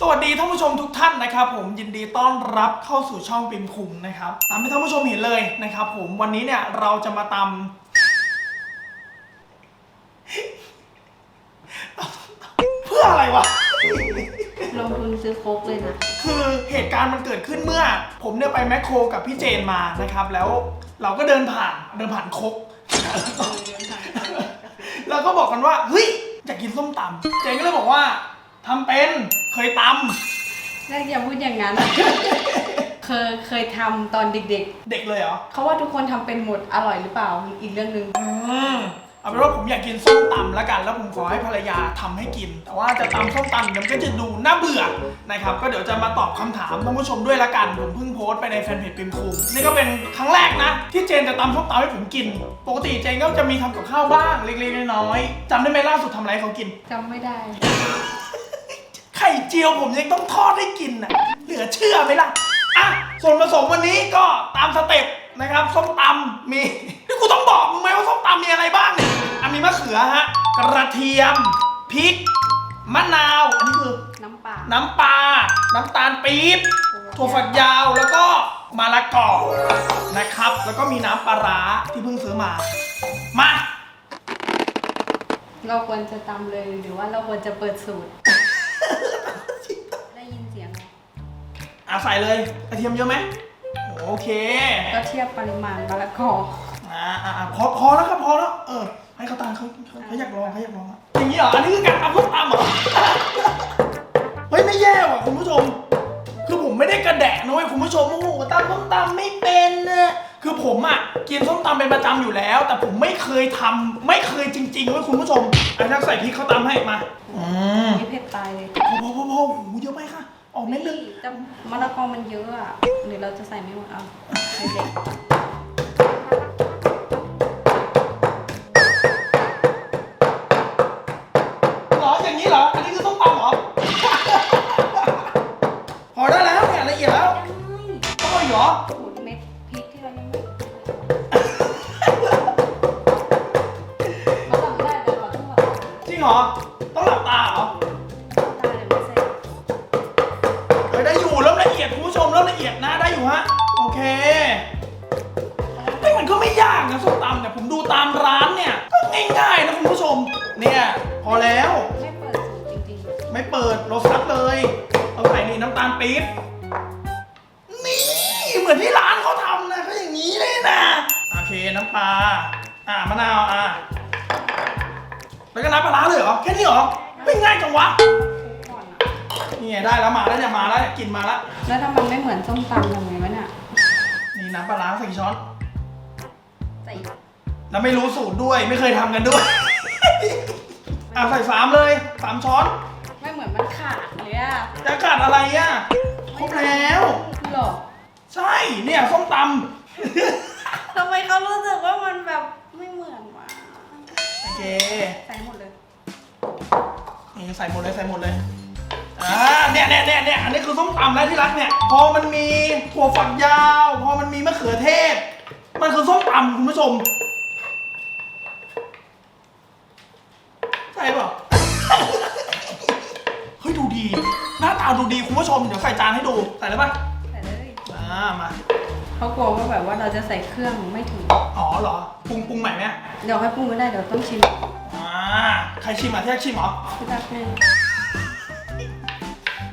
สวัสดีท่านผู้ชมทุกท่านนะครับผมยินดีต้อนรับเข้าสู่ช่องปิมคุงนะครับตามที่ท่านผู้ชมเห็นเลยนะครับผมวันนี้เนี่ยเราจะมาตำเพื่ออะไรวะ ลงทุนซื้อโคกเลยนะ คือเหตุการณ์มันเกิดขึ้นเมื่อ ผมเนี่ยไปแมคโครกับพี่เจนมานะครับ แล้วเราก็เดินผ่านเดินผ่านครก แล้วก็บอกกันว่าเฮ้ยอยากกินส้มตำเจนก็เลยบอกว่าทำเป็นเคยตแรกอย่าพูดอย่างนั้น เคยเคยทำตอนเด็กำเด็กเลยเหรอ ๆ เขาว่าทุกคนทำเป็นหมดอร่อยหรือเปล่าอีกเรื่องหนึ่ง อืม เอาเป็นว่าผมอยากกินส้มตำแล้วกัน แล้วผมขอให้ภรรยาทำให้กิน แต่ว่าจะตำส้มตำเดี๋ยวมันก็จะดูน่าเบื่อนะครับ ก็เดี๋ยวจะมาตอบคำถามท่านผู้ชมด้วยละกัน ผมเพิ่งโพสต์ไปในแฟนเพจเป็นคุงนี่ก็เป็นครั้งแรกนะ ที่เจนจะตำส้มตำให้ผมกิน ปกติเจนก็จะมีทำกับข้าวบ้างเล็กๆน้อยๆจำได้ไหมล่าสุดทำอะไรให้เขากิน จำไม่ได้ ไข่เจียวผมยังต้องทอดให้กินน่ะ เหลือเชื่อไหมล่ะ อะ ส่วนผสมวันนี้ก็ตามสเต็ปนะครับ ส้มตำมี นี่กูต้องบอกมึงไหมว่าส้มตำมีอะไรบ้างเนี่ยอะ มีมะเขือฮะ กระเทียม พริก มะนาว อันนี้คือ น้ำปลาน้ำปลา น้ำตาลปี๊บ ถั่วฝักยาว แล้วก็มะละกอ นะครับ แล้วก็มีน้ำปลาร้าที่เพิ่งซื้อมา มา เราควรจะตำเลยหรือว่าเราควรจะเปิดสูตร ได้ยินเสียงไหมอะใส่เลย กระเทียมเยอะไหม โอเคก็เทียบปริมาณมะละกอ อ่าอ่าอ่าพอพอแล้วครับพอแล้ว เออ ให้เขาตามเขาเขาเขาอยากลองเขาอยากลองอะอย่างนี้เหรออันนี้คือการตำส้มตำเหรอ เฮ้ยไม่แย่ว่ะคุณผู้ชม คือผมไม่ได้กระแดะนะเว้ยคุณผู้ชมโอ้โหตำส้มตำไม่เป็นนะคือผมอะกินส้มตำเป็นประจำอยู่แล้ว แต่ผมไม่เคยทำไม่เคยจริงๆเว้ยคุณผู้ชมไอ้นักใส่พริกเขาตำให้มาอืมนี่เผ็ดตายเลยพอพอพอพอโอ้โหเยอะไปค่ะ ออกเม็ดนึง แต่มะละกอมันเยอะอะหรือเราจะใส่ไม่หมดเอาใส่เด็กเต้องหลับตาเหรอตาเดี๋ยวไม่เสร็จเฮ้ยได้อยู่เริ่มละเอียดคุณผู้ชมเริ่มละเอียดนะได้อยู่ฮะโอเคเฮ้ยมันก็ไม่ยากนะส้มตำเนี่ยผมดูตามร้านเนี่ยก็ง่ายๆนะคุณผู้ชม เนี่ยพอแล้ว ไม่เปิดสูตรจริงๆ ไม่เปิดเราซัดเลยเอาใส่นี่น้ำตาลปี๊บนี่เหมือนที่ร้านเขาทำนะก็อย่างนี้เลยนะ โอเคน้ำปลาอ่ามะนาวอะ แล้วก็น้ำปลาร้าเลยเหรอ แค่นี้เหรอ ไม่ง่ายจังวะๆทุกคนอะนี่ไงได้แล้วมาแล้วเนี่ยมาแล้วกลินมาแล้ว แล้วถ้ามันไม่เหมือนส้มตำทำไงวะเนี่ยนี่น้ำปลาร้าใส่กี่ช้อน ใส่ แล้วไม่รู้สูตรด้วยไม่เคยทำกันด้วย อะใส่สามเลยสามช้อนไม่เหมือนมันขาดเลยอะจะขาดอะไรอะครบแล้ว หรอ ใช่เนี่ยส้มตำ ทำไมเขารู้สึกว่ามันแบบ เคใส่หมดเลย นี่ใส่หมดเลยใส่หมดเลยอ่าเนี่ยเนี่ยเนี่ยเนี่ยอันนี้คือส้มตำแล้วที่รักเนี่ย พอมันมีถั่วฝักยาว พอมันมีมะเขือเทศ มันคือส้มตำคุณผู้ชม ใช่เปล่า เฮ้ยดูดี หน้าตาดูดีคุณผู้ชม เดี๋ยวใส่จานให้ดู ใส่เลยปะใส่เลย อ่ามา เขากลัวว่าแบบว่าเราจะใส่เครื่องไม่ถึง อ๋อเหรอปรุงปรุงใหม่ไหมเดี๋ยวให้ปรุงก็ได้เดี๋ยวต้องชิมอ่าใครชิมอะที่รักชิมเหรอพี่ตักแม่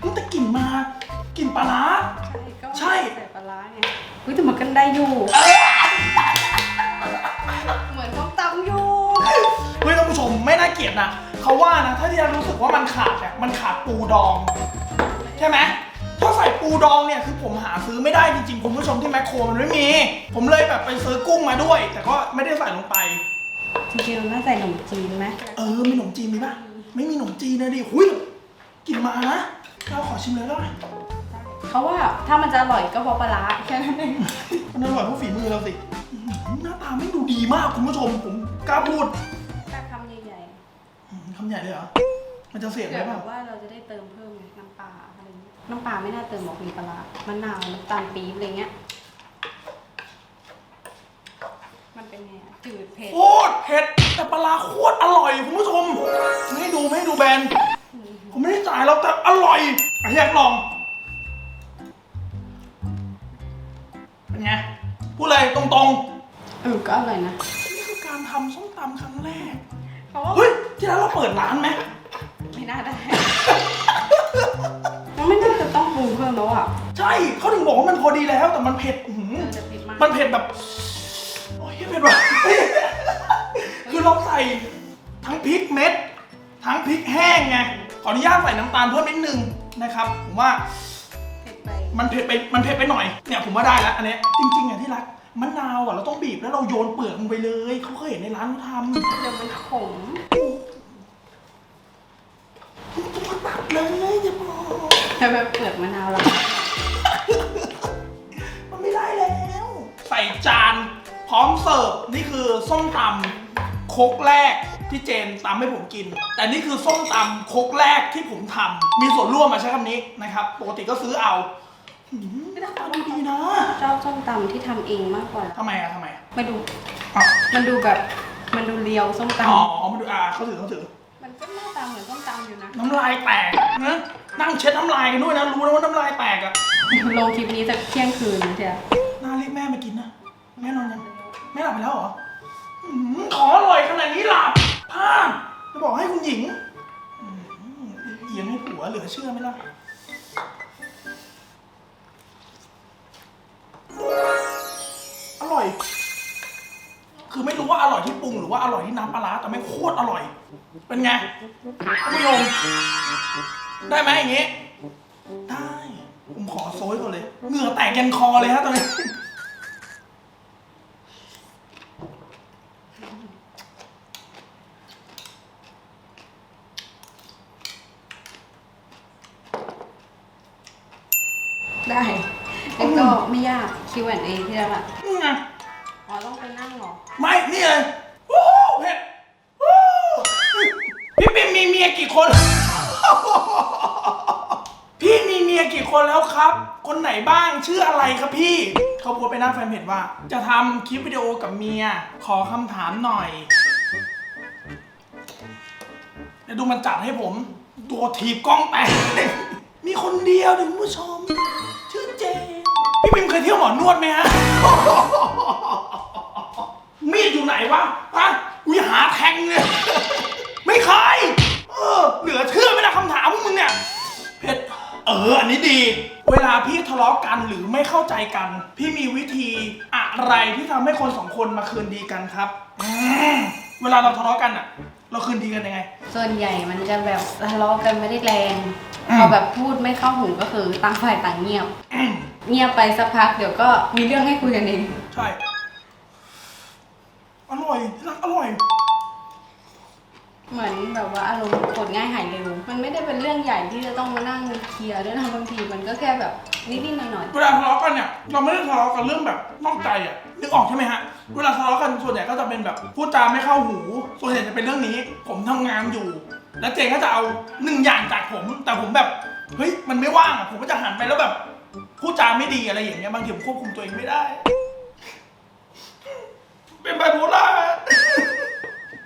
มันแต่กลิ่นมากกลิ่นปลาร้า ใช่ก็ใช่ใส่ปลาร้าไงเฮ้ยแต่มันกันได้อยู่ เหมือนส้มตำอยู่เฮ้ยท่านผู้ชมไม่น่าเกลียดนะเขาว่านะถ้าที่เรารู้สึกว่ามันขาดเนี่ยมันขาดปูดอง ใช่ไหม ถ้าใส่ปูดองเนี่ยคือผมหาซื้อไม่ได้จริงๆคุณผู้ชมที่แมคโครมันไม่มี ผมเลยแบบไปซื้อกุ้งมาด้วย แต่ก็ไม่ได้ใส่ลงไป จริงๆเราน่าใส่ขนมจีนไหมเออมีขนมจีนมีป่ะไม่มีขนมจีนนะดิหุยกินมานะเราขอชิมเลยได้ไหมเขาว่าถ้ามันจะอร่อยก็เพราะปลาร้าแค่นั้นเองมันอร่อยเพราะฝีมือเราสิอื้อหือหน้าตาไม่ดูดีมากคุณผู้ชมผมกล้าพูดแค่คำใหญ่อืมคำใหญ่เลยเหรอมันจะๆเสียบไหมเผื่อแบเปล่า บว่าเราจะได้เติมเพิ่มไงน้ำปลาอะไรเงี้ย น้ำปลาไม่น่าเติมหรอกมีปลาร้ามะนาวน้ำตาลปี๊บอะไรเงี้ย มันเป็นไงอะจืดเผ็ดโคตรเผ็ดแต่ปลาร้าโคตรอร่อยคุณผู้ชมไม่ให้ดูไม่ให้ดูแบรนด์ผมไม่ได้จ่ายแล้วแต่อร่อยอะอยากลองเป็นไงพูดเลยตรงเออก็อร่อยนะๆนี่คือการทำส้มตำครั้งแรก เพราะว่าเฮ้ยที่ร้านเราเปิดร้านไหมไม่น่าได้มันไม่น่า จะต้องปรุงเพิ่มแล้วอะใช่เขาถึงบอกว่ามันพอดีแล้วแต่มันเผ็ดอื้อหือเออจะเผ็ดมากมันเผ็ดแบบโอ้ยเผ็ดว่ะคือเราใส่ทั้งพริกเม็ด ทั้งพริกแห้งไงขออนุญาตใส่น้ำตาลเพิ่มนิดนึงนะครับผมว่า เผ็ดไปมันเผ็ดไปมันเผ็ดไปหน่อยเนี่ยผมว่าได้แล้วอันเนี้ยจริงๆอะที่รักมะนาวอะเราต้องบีบแล้วเราโยนเปลือกลงไปเลยเขาเคยเห็นในร้านเขาทำเดี๋ยวมันขมตัวตัดเลยอย่าบอก แต่แบบเปลือกมะนาวเรามันไม่ได้แล้ว ใส่จานพร้อมเสิร์ฟนี่คือส้มตำครกแรกที่เจนตำให้ผมกิน แต่นี่คือส้มตำครกแรกที่ผมทำมีส่วนร่วมมาใช้คำนี้นะครับ ปกติก็ซื้อเอาหืมหน้าตาดูดีนะชอบส้มตำที่ทำเองมากกว่าทำไมอะทำไมอะมาดู อะมันดูแบบมันดูเรียวส้มตอ๋อมาดูอ่าเขาถือเขาถือำมันก็หน้าตาเหมือนส้มตำอยู่นะ น้ำลายแตกนะ นั่งเช็ดน้ำลายกันด้วยนะ รู้นะว่าน้ำลายแตกอะลงคลิปนี้สักเที่ยงคืนนะเชียน่าเรียกแม่มากินนะ แม่นอนยังแม่หลับไปแล้วเหรออืมของอร่อยขนาดนี้หลับพลาดจะบอกให้คุณหญิงอืมเอียงให้ผัวเหลือเชื่อไหมล่ะ อร่อย คือไม่รู้ว่าอร่อยที่ปรุงหรือว่าอร่อยที่น้ำปลาร้าแต่ไม่งโคตรอร่อย เป็นไงท่านผู้ชม ได้ไหมอย่างงี้ ได้ ผมขอโซยก่อนเลย เหงื่อแตกยันคอเลยฮะตอนนี้ ได้งั้นก็ไม่ยาก Q&A ที่แล้วอะนี่ไงอ๋อต้องไปนั่งเหรอ ไม่ นี่เลย คนไหนบ้างชื่ออะไรครับพี่ เขาโพสต์ไปหน้าแฟนเพจว่า จะทำคลิปวิดีโอกับเมีย ขอคำถามหน่อยเดี๋ยวดูมันจัดให้ผมตัวถีบกล้องแตก มีคนเดียวถึงผู้ชม ชื่อเจ พี่ปิมเคยเที่ยวหมอนวดไหมฮะ มีดอยู่ไหนวะฮะกูหาแทงเลยไม่เคยเออเหลือเชื่อไหมนะคำถามพวกมึงเนี่ย เพชรเออ อันนี้ดี เวลาพี่ทะเลาะกันหรือไม่เข้าใจกัน พี่มีวิธีอะไรที่ทำให้คนสองคนมาคืนดีกันครับอืมเวลาเราทะเลาะกันอะเราคืนดีกันยังไง ส่วนใหญ่มันจะแบบทะเลาะกันไม่ได้แรงอืม พอแบบพูดไม่เข้าหูก็คือต่างฝ่ายต่างเงียบ อืมเงียบไปสักพักเดี๋ยวก็มีเรื่องให้คุยกันเอง ใช่ อร่อยที่รักอร่อยเห มือนแบบว่าอารมณ์กรธง่ายหายเร็ว มันไม่ได้เป็นเรื่องใหญ่ที่จะต้องมานั่งเคลียร์ด้วยนะบางทีมันก็แค่แบบนิดๆหน่อยเวลาทะเลาะกันเนี่ยเราไม่ได้ทะเลาะกันเรื่องแบบนอกใจอะนึกออกใช่ไหมฮะเวลาทะเลาะกันส่วนใหญ่ก็จะเป็นแบบพูดจาไม่เข้าหู ส่วนใหญ่จะเป็นเรื่องนี้ ผมทำงานอยู่ แล้วเจนก็จะเอาหนึ่งอย่างจากผม แต่ผมแบบเฮ้ยมันไม่ว่างอะผมก็จะหันไปแล้วแบบพูดจาไม่ดีอะไรอย่างเงี้ยบางทีผมควบคุมตัวเองไม่ได้ เป็นไบโพล่า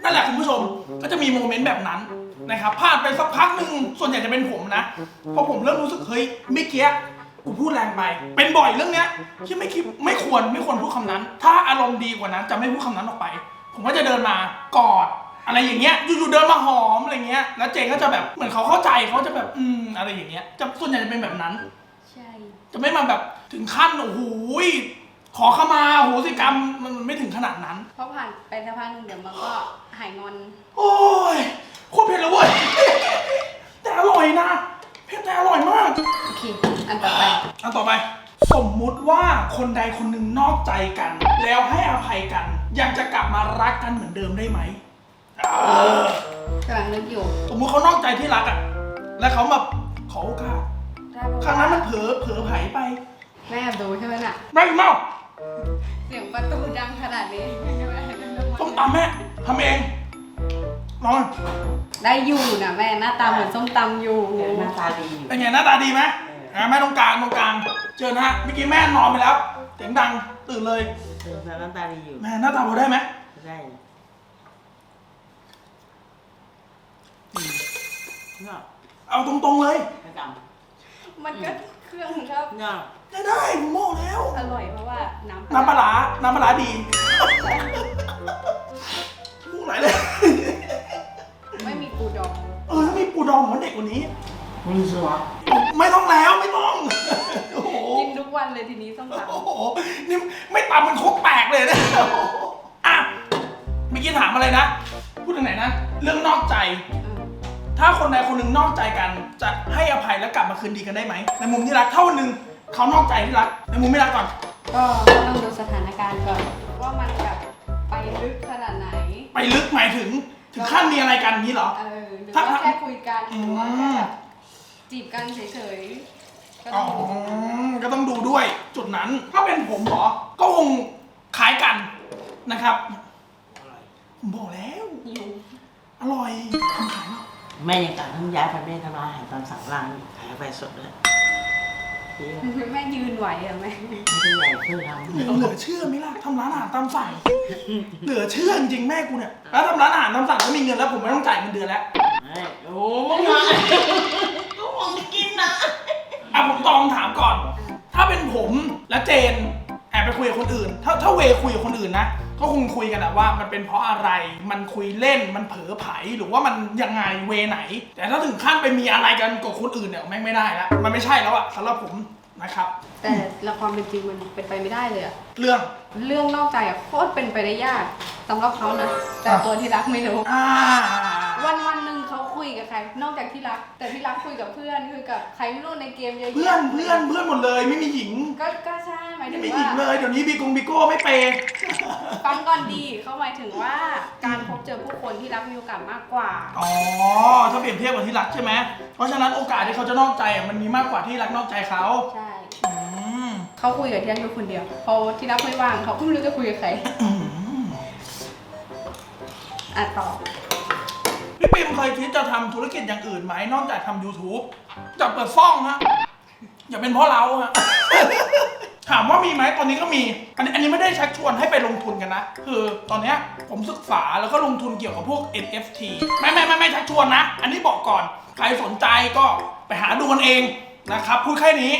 นั่นแหละคุณผู้ชมก็จะมีโมเมนต์แบบนั้นนะครับผ่านไปสักพักหนึ่งส่วนใหญ่จะเป็นผมนะเพราะผมเริ่มรู้สึกเฮ้ยเมื่อกี้กูพูดแรงไป เป็นบ่อยเรื่องเนี้ยที่ไม่คิดไม่ควรไม่ควรพูดคำนั้น ถ้าอารมณ์ดีกว่านั้นจะไม่พูดคำนั้นออกไป ผมก็จะเดินมากอดอะไรอย่างเงี้ยอยู่ๆเดินมาหอมอะไรเงี้ยแล้วเจงก็จะแบบเหมือนเขาเข้าใจเขาจะแบบอืมอะไรอย่างเงี้ยจะส่วนใหญ่จะเป็นแบบนั้นๆใช่ จะไม่มาแบบถึงขั้นโอ้โหย ขอขมาโหสิกรรมมันไม่ถึงขนาดนั้น เพราะผ่านไปสักพักหนึ่งเดี๋ยวมันก็หายงอน โอ้ยโคตรเผ็ดเลยเว้ย แต่อร่อยนะ เผ็ดแต่อร่อยมาก โอเค อันต่อไป อันต่อไป สมมุติว่าคนใดคนหนึ่งนอกใจกัน แล้วให้อภัยกัน ยังจะกลับมารักกันเหมือนเดิมได้ไหมเออ กำลังนึกอยู่สมมุติเขานอกใจที่รักอะแล้วเขาแบบขอโอกาส ได้ปะครั้งนั้นมันเผลอเผลอไผไปแม่แอบดูใช่ไหมน่ะ ไม่เมา เสียงประตูดังขนาดนี้ต้มตำแม่ทำเองลองได้อยู่นะแม่หน้าตาเหมือนส้มตำอยู่เดี๋ยวหน้าตาดีอยู่ เป็นไงหน้าตาดีไหมอะแม่ตรงกลางตรงกลางเจอนะฮะเมื่อกี้แม่นอนไปแล้วเสียงดังตื่นเลยเออน้ำตาดีอยู่แม่หน้าตาพอได้ไหมได้อืมเนาะเอาตรงๆเลยกระดมันก็ เครื่องครับำเนาะได้ได้ผมบอกแล้ว อร่อยเพราะว่าน้ำน้ำปลาร้าน้ำปลาร้าดีมุกไหลเลย ไม่มีปูดองเออถ้ามีปูดองเหมือนเด็กกว่านี้มึงสัวไม่ต้องแล้วไม่ต้อง โอ้โห กินทุกวันเลยทีนี้ต้องตโอ้โห นี่ไม่ตำมันครกแตกเลยนะอะเมื่อกี้ถามอะไรนะ พูดถึงไหนนะ เรื่องนอกใจำ ถ้าคนใดคนหนึ่งนอกใจกัน จะให้อภัยแล้วกลับมาคืนดีกันได้ไหม ในมุมที่รักถ้าวันหนึ่งเขานอกใจที่รัก ในมุมไม่รักก่อน ก็ต้องดูสถานการณ์ก่อน ว่ามันแบบไปลึกขนาดไหน ไปลึกหมายถึงถึงขั้นมีอะไรกันนี้เหรอ เออหรือถ้าว่าแค่คุยกันอืหมรือว่าแค่แบบจีบกันเฉยๆก็อ๋ต้อองดูก็ต้องดูด้วยจุดนั้น ถ้าเป็นผมเหรอ ก็คงขายกันนะครับผมบอกแล้วหิวอร่อยทำขายเนาะ แม่ยังกลับทั้งย้ายไปแม่ทำอาหารตามสั่งร้านขายกาแฟสดเลยเจ๊ไม่แม่ยืนไหวอะแม่ใช่ใหญ่เพื่อทำเหลือเชื่อไหมล่ะทำร้านอาหารตามสั่ง เหลือเชื่อจริงๆแม่กูเนี่ยแล้วทำร้านอาหารตามสั่งก็มีเงินแล้วผมไม่ต้องจ่ายเงินเดือนแล้วเฮ้ยโอ้มึงมาก็มองกินนะอะผมตองถามก่อน ถ้าเป็นผมและเจนแอบไป คุยกับคนอื่น ถ้าถ้าเวคุยกับคนอื่นนะ ก็คงคุยกันอะว่ามันเป็นเพราะอะไร มันคุยเล่น มันเผลอไผหรือว่ามันยังไงเวไหน แต่ถ้าถึงขั้นไปมีอะไรกันกับคนอื่นเนี่ยแม่งไม่ได้แล้ว มันไม่ใช่แล้วอะสำหรับผมนะครับ แต่ละความเป็นจริงมันเป็นไปไม่ได้เลยอะเรื่อง เรื่องนอกใจอะโคตรเป็นไปได้ยากสำหรับเขานะ แต่อะตัวที่รักไม่รู้ อ่า วันวันหนึ่งเขาคุยกับใคร นอกจากที่รัก แต่ที่รักคุยกับเพื่อนคุยกับใครไม่รู้ในเกมเยอะแยะเพื่อนเพื่อนเพื่อนหมดเลยไม่มีหญิงก็ก็ใช่หมายถึไม่งมีหญิว่างเลยเดี๋ยวนี้บีกงบีโก้ไม่เปย์ ฟังก่อนดีเขาหมายถึงว่าการพบเจอผู้คนที่รักมีโอกาสมากกว่า อ๋อ ถ้าเปรียบเทียบกับที่รักใช่ไหม เพราะฉะนั้นโอกาสที่เขาจะนอกใจอะมันมีมากกว่าที่รักนอกใจเขาใช่อืมเขาคุยกับที่รักอยู่คนเดียวพอที่รักไม่ว่างเขาก็ไม่รู้จะคุยกับใครอืมอะต่อพี่ ปิมเคยคิดจะทำธุรกิจอย่างอื่นไหมนอกจากทำ YouTube จะเปิดซ่องฮะ อย่าเป็นเพ่อเราฮะ ถามว่ามีไหมตอนนี้ก็มี อันนี้อันนี้ไม่ได้ชักชวนให้ไปลงทุนกันนะ คือตอนเนี้ยผมศึกษาแล้วก็ลงทุนเกี่ยวกับพวก NFT ไม่ไม่ไม่ไม่ชักชวนนะ อันนี้บอกก่อน ใครสนใจก็ไปหาดูกันเองนะครับ พูดแค่นี้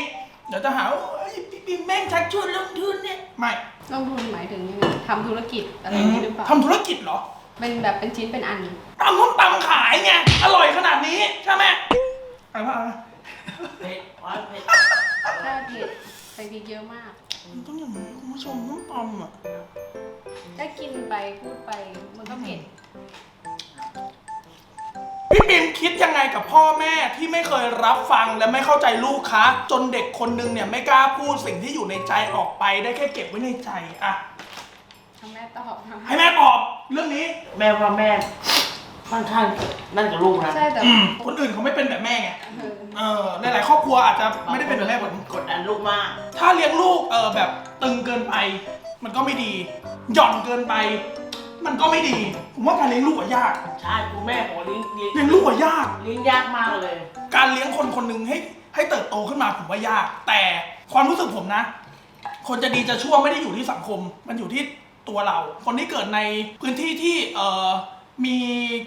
เดี๋ยวจะหาว่าเฮ้ยพี่ปิมแม่งชักชวนลงทุนเนี่ย ไม่ ลงทุนหมายถึงยังไงทำธุรกิจอะไรอย่างนี้หรือเปล่า ทำธุรกิจเหรอ เป็นแบบเป็นชิ้นเป็นอัน ตำน้ำตำขายไง อร่อยขนาดนี้ใช่ไหมอะไรวะเผ็ดร้อนเผ็ดถ้าเผ็ดใส่พริกเยอะมาก มันต้องอย่างนี้คุณผู้ชมต้องตำอะถ้ากินไปพูดไปมันก็เผ็ด พี่ปิมคิดยังไงกับพ่อแม่ที่ไม่เคยรับฟังและไม่เข้าใจลูกคะ จนเด็กคนนึงเนี่ยไม่กล้าพูดสิ่งที่อยู่ในใจออกไปได้แค่เก็บไว้ในใจอะทางแม่ตอบนะให้แม่ตอบ เรื่องนี้แม่ว่าแม่ค่อนข้างนั่นกับลูกนะใช่แต่อืมคนอื่นเขาไม่เป็นแบบแม่ไงเออเออหลายๆครอบครัวอาจจะไม่ได้เป็นแบบแม่ผมกดดันลูกมาก ถ้าเลี้ยงลูกเออแบบตึงเกินไป มันก็ไม่ดี หย่อนเกินไป มันก็ไม่ดีผมว่าการเลี้ยงลูกอะยากใช่คุณแม่บอกเลี้ยงเลี้ยงเลี้ยงลูกอะยาก เลี้ยงยากมากเลย การเลี้ยงคนคนหนึ่งให้ให้เติบโตขึ้นมาผมว่ายาก แต่ความรู้สึกผมนะ คนจะดีจะชั่วไม่ได้อยู่ที่สังคม มันอยู่ที่ ตัวเรา คนที่เกิดในพื้นที่ที่เอ่อมี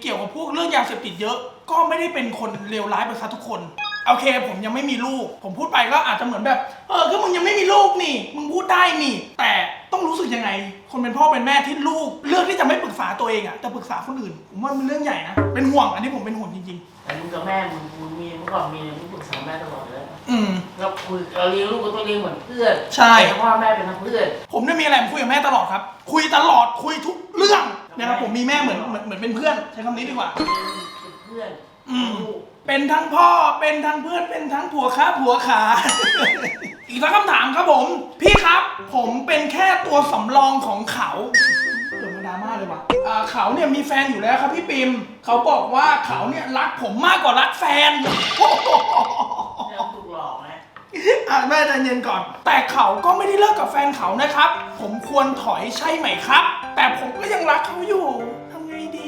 เกี่ยวกับพวกเรื่องยาเสพติดเยอะ ก็ไม่ได้เป็นคนเลวร้ายไปซะทุกคนโอเค ผมยังไม่มีลูก ผมพูดไปก็อาจจะเหมือนแบบ เออก็มึงยังไม่มีลูกนี่ มึงพูดได้นี่ แต่ต้องรู้สึกยังไง คนเป็นพ่อเป็นแม่ที่ลูก เลือกที่จะไม่ปรึกษาตัวเองอะแต่ปรึกษาคนอื่น ผมว่ามันเรื่องใหญ่นะ เป็นห่วง อันนี้ผมเป็นห่วงจริงแต่มึงกับแม่มึงมึงมีเมื่อก่อนมีมึงปรึกษาแม่ตลอดเลย อืม เราคุยเราเลี้ยงลูกก็ต้องเลี้ยงเหมือนเพื่อนใช่ แต่พ่อแม่เป็นทั้งเพื่อน ผมเนี่ยมีอะไรผมคุยกับแม่ตลอดครับ คุยตลอดคุยทุกเรื่องนะครับผมมีแม่เหมือนเหมือนเหมือนเป็นเพื่อนใช้คำนี้ดีกว่า เป็นเพื่อนอืม ลูกเป็นทั้งพ่อเป็นทั้งเพื่อนเป็นทั้งผัวค้าผัวขา อีกสักคำถามครับผม พี่ครับ ผมเป็นแค่ตัวสำรองของเขาเกิดมาดราม่าเลยว่ะอ่าเขาเนี่ยมีแฟนอยู่แล้วครับพี่ปิมเขาบอกว่าเขาเนี่ยรักผมมากกว่ารักแฟนแล้วถูกหล อะแม่ใจเย็นก่อน แต่เขาก็ไม่ได้เลิกกับแฟนเขานะครับ ผมควรถอยใช่ไหมครับ แต่ผมก็ยังรักเขาอยู่ทำไงดี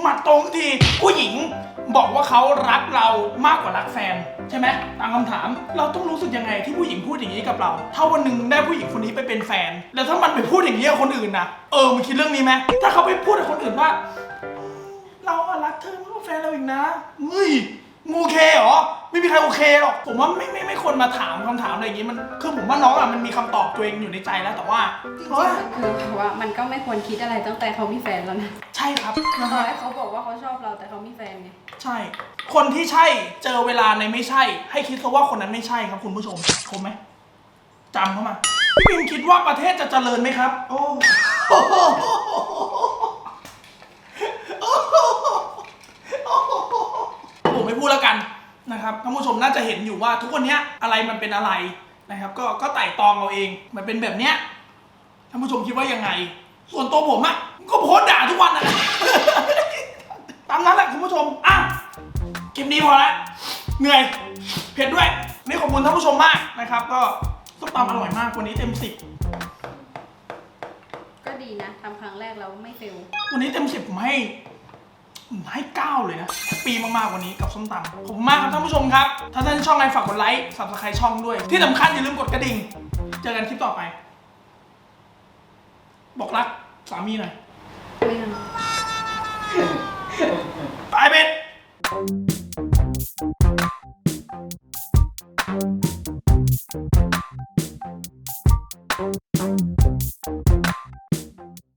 หมัดตรงทีผู้หญิง บอกว่าเขารักเรามากกว่ารักแฟน ใช่ไหมตามคำถาม เราต้องรู้สึกยังไงที่ผู้หญิงพูดอย่างนี้กับเรา ถ้าวันหนึ่งได้ผู้หญิงคนนี้ไปเป็นแฟน แล้วถ้ามันไปพูดอย่างนี้กับคนอื่นนะเออมึงคิดเรื่องนี้ไหมถ้าเขาไปพูดกับคนอื่นว่า ราอะรักเธอมากกว่าแฟนเราอีกนะเฮ้ยมึงโอเคเหรอ ไม่มีใครโอเคหรอก ผมว่าไม่ไม่ไม่ควรมาถามคำถามอะไรอย่างงี้มัน คือผมว่าน้องอะมันมีคำตอบตัวเองอยู่ในใจแล้วแต่ว่าจริงเฮ้ยๆมันคือแบบว่ามันก็ไม่ควรคิดอะไรตั้งแต่เขามีแฟนแล้วนะใช่ครับนะต่อฮะให้เขาบอกว่าเขาชอบเราแต่เขามีแฟนไง ใช่ คนที่ใช่เจอเวลาในไม่ใช่ ให้คิดซะว่าคนนั้นไม่ใช่ครับคุณผู้ชมคมไหมจำเข้ามาพี่บิมคิดว่าประเทศจะเจริญไหมครับ โอ้ผมไม่พูดแล้วกัน นะครับท่านผู้ชมน่าจะเห็นอยู่ว่าทุกวันเนี้ยอะไรมันเป็นอะไรนะครับ ก็ก็ไต่ตองเอาเอง มันเป็นแบบเนี้ยท่านผู้ชมคิดว่ายังไง ส่วนตัวผมอะก็โพสต์ด่าทุกวันอะตามนั้นแหละคุณผู้ชมอะคลิปนี้พอแล้วเหนื่อยเผ็ดด้วยนี่ขอบคุณท่านผู้ชมมากนะครับ ก็ส้มตำอร่อยมากวันนี้เต็มสิบก็ดีนะทำครั้งแรกแล้วไม่เฟลวันนี้เต็มสิบผมให้ ผมให้เก้าเลยนะแฮปปี้มากๆวันนี้กับส้มตำขอบคุณมากครับท่านผู้ชมครับ ถ้าท่านช่องไงฝากกดไลค์ subscribe ช่องด้วย ที่สำคัญอย่าลืมกดกระดิ่ง เจอกันคลิปต่อไป บอกรักสามีหน่อยไม่เอาบายเบ็ด